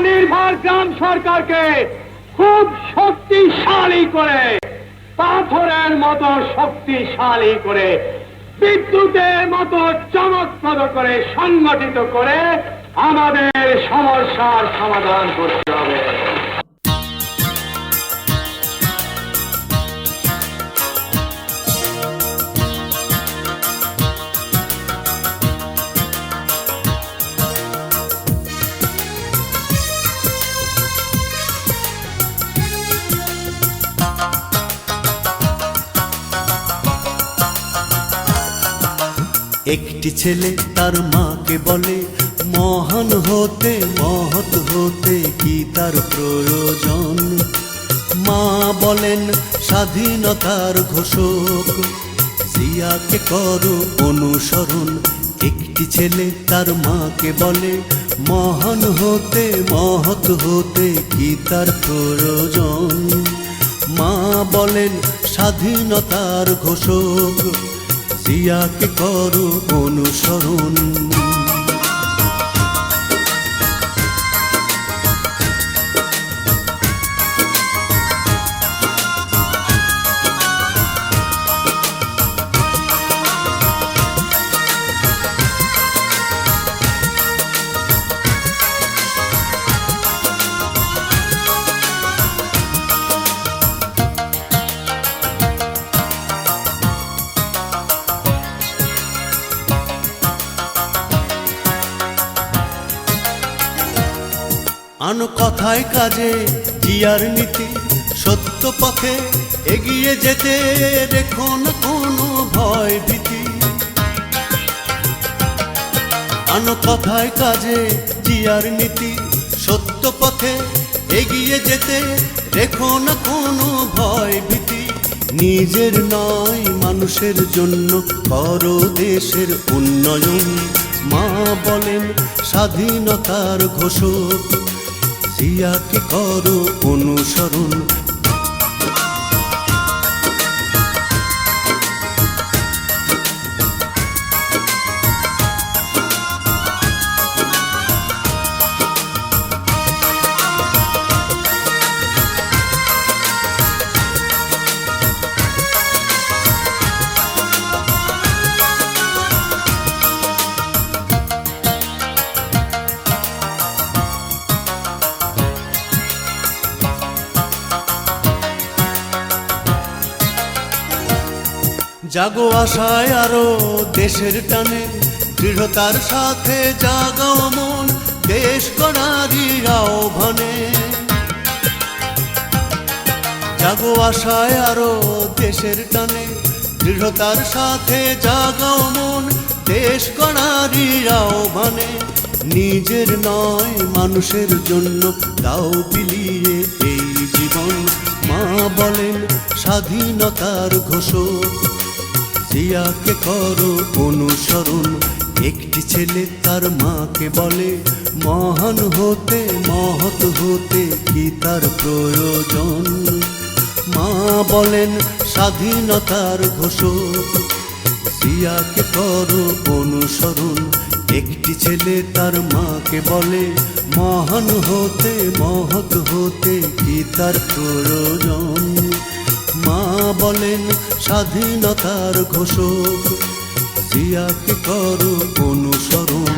স্বনির্ভর গ্রাম সরকারকে খুব শক্তিশালী করে, পাথরের মতো শক্তিশালী করে, বিদ্যুতের মতো চমকপ্রদ করে সংগঠিত করে আমাদের সমস্যার সমাধান করতে হবে। একটি ছেলে তার মাকে বলে, মহান হতে, মহৎ হতে কি তার প্রয়োজন? মা বলেন, স্বাধীনতার ঘোষক, জিয়াকে করো অনুসরণ। একটি ছেলে তার মাকে বলে, মহান হতে, মহৎ হতে কি তার প্রয়োজন? মা বলেন, স্বাধীনতার ঘোষক জিয়াকে করো অনুসরণ? আনো কথায় কাজে, জিয়ার নীতি, সত্য পথে এগিয়ে যেতে রেখো না কোনো ভয় ভীতি। আনো কথায় কাজে, জিয়ার নীতি, সত্য পথে এগিয়ে যেতে রেখো না কোনো ভয় ভীতি। নিজের নয়, মানুষের জন্য করো দেশের উন্নয়ন। মা বলেন, স্বাধীনতার ঘোষক সিয়াকে করো অনুসরণ? জাগো আশায় আরও দেশের টানে, দৃঢ়তার সাথে জাগাও মন, দেশ করারই আহ্বানে জাগো আশায় আরও দেশের টানে, দৃঢ়তার সাথে জাগাও মন, দেশ করারই আহ্বানে নিজের নয়, মানুষের জন্য দাও বিলিয়ে এই জীবন। মা বলেন, স্বাধীনতার ঘোষক। জিয়াকে করো অনুসরণ। একটি ছেলে তার মাকে বলে, মহান হতে, মহৎ হতে কি তার প্রয়োজন? মা বলেন, স্বাধীনতার ঘোষক, জিয়াকে করো অনুসরণ। একটি ছেলে তার মাকে বলে, মহান হতে, মহৎ হতে কি তার প্রয়োজন? বলেন স্বাধীনতার ঘোষক জিয়াকে করো অনুসরণ।